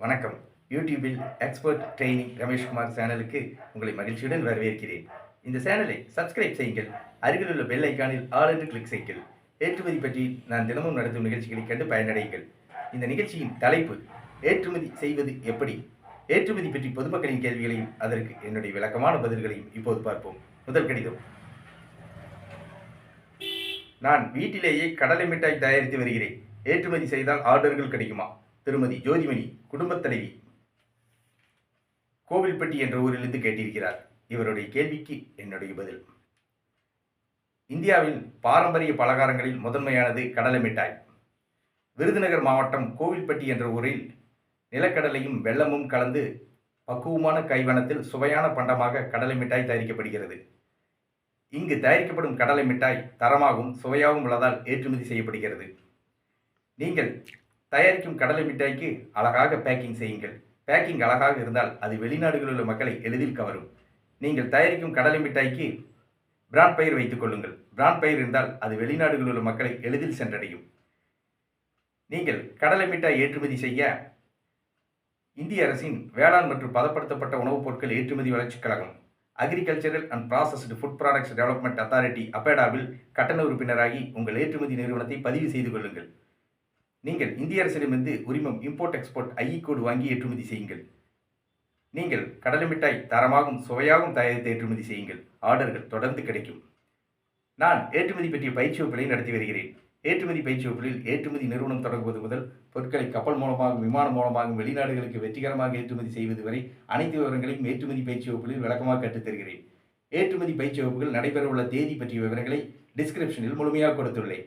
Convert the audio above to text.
வணக்கம். யூடியூபில் expert training Rameshkumar சேனலுக்கு உங்களை மகிழ்ச்சியுடன் வரவேற்கிறேன். இந்த சேனலை சப்ஸ்கிரைப் செய்யுங்கள். அருகில் உள்ள பெல் ஐக்கானில் ஆல் என்று கிளிக் செய்யுங்கள். ஏற்றுமதி பற்றி நான் தினமும் நடத்தும் நிகழ்ச்சிகளை கண்டு பயனடையுங்கள். இந்த நிகழ்ச்சியின் தலைப்பு ஏற்றுமதி செய்வது எப்படி? ஏற்றுமதி பற்றி பொதுமக்களின் கேள்விகளையும் அதற்கு என்னுடைய விளக்கமான பதில்களையும் இப்போது பார்ப்போம். முதல் கடிதம். நான் வீட்டிலேயே கடலை மிட்டாய் தயாரித்து வருகிறேன். ஏற்றுமதி செய்தால் ஆர்டர்கள் கிடைக்குமா? திருமதி ஜோதிமணி குடும்பத் தலைவி. கோவில்பட்டி என்ற ஊரிலிருந்து கேட்டிருக்கிறார். இவருடைய கேள்விக்கு என்னுடைய பதில். இந்தியாவில் பாரம்பரிய பலகாரங்களில் முதன்மையானது கடலை மிட்டாய். விருதுநகர் மாவட்டம் கோவில்பட்டி என்ற ஊரில் நிலக்கடலையும் வெள்ளமும் கலந்து பக்குவமான கைவனத்தில் சுவையான பண்டமாக கடலை மிட்டாய் தயாரிக்கப்படுகிறது. இங்கு தயாரிக்கப்படும் கடலை மிட்டாய் தரமாகவும் சுவையாகவும் உள்ளதால் ஏற்றுமதி செய்யப்படுகிறது. நீங்கள் தயாரிக்கும் கடலை மிட்டாய்க்கு அழகாக பேக்கிங் செய்யுங்கள். பேக்கிங் அழகாக இருந்தால் அது வெளிநாடுகளில் உள்ள மக்களை எளிதில் கவரும். நீங்கள் தயாரிக்கும் கடலை மிட்டாய்க்கு பிராண்ட் பயிர் வைத்துக் கொள்ளுங்கள். பிராண்ட் பயிர் இருந்தால் அது வெளிநாடுகளில் உள்ள மக்களை எளிதில் சென்றடையும். நீங்கள் கடலை மிட்டாய் ஏற்றுமதி செய்ய இந்திய அரசின் வேளாண் மற்றும் பதப்படுத்தப்பட்ட உணவுப் பொருட்கள் ஏற்றுமதி வளர்ச்சிக் கழகம் agricultural and processed food products development authority அப்பேடாவில் கட்டண உறுப்பினராகி உங்கள் ஏற்றுமதி நிறுவனத்தை பதிவு செய்து கொள்ளுங்கள். நீங்கள் இந்திய அரசிடமிருந்து உரிமம் இம்போர்ட் எக்ஸ்போர்ட் ஐஇ கோடு வாங்கி ஏற்றுமதி செய்யுங்கள். நீங்கள் கடலை மிட்டாய் தரமாகவும் சுவையாகவும் தயாரித்து ஏற்றுமதி செய்யுங்கள். ஆர்டர்கள் தொடர்ந்து கிடைக்கும். நான் ஏற்றுமதி பற்றிய பயிற்சி வகுப்புகளை நடத்தி வருகிறேன். ஏற்றுமதி பயிற்சி வகுப்பில் ஏற்றுமதி நிறுவனம் தொடங்குவது முதல் பொருட்களை கப்பல் மூலமாகவும் விமானம் மூலமாகவும் வெளிநாடுகளுக்கு வெற்றிகரமாக ஏற்றுமதி செய்வது வரை அனைத்து விவரங்களையும் ஏற்றுமதி பயிற்சி வகுப்பில் விளக்கமாக கற்றுத்தருகிறேன் ஏற்றுமதி பயிற்சி வகுப்புகள் நடைபெறவுள்ள தேதி பற்றிய விவரங்களை டிஸ்கிரிப்ஷனில் முழுமையாக கொடுத்துள்ளேன்.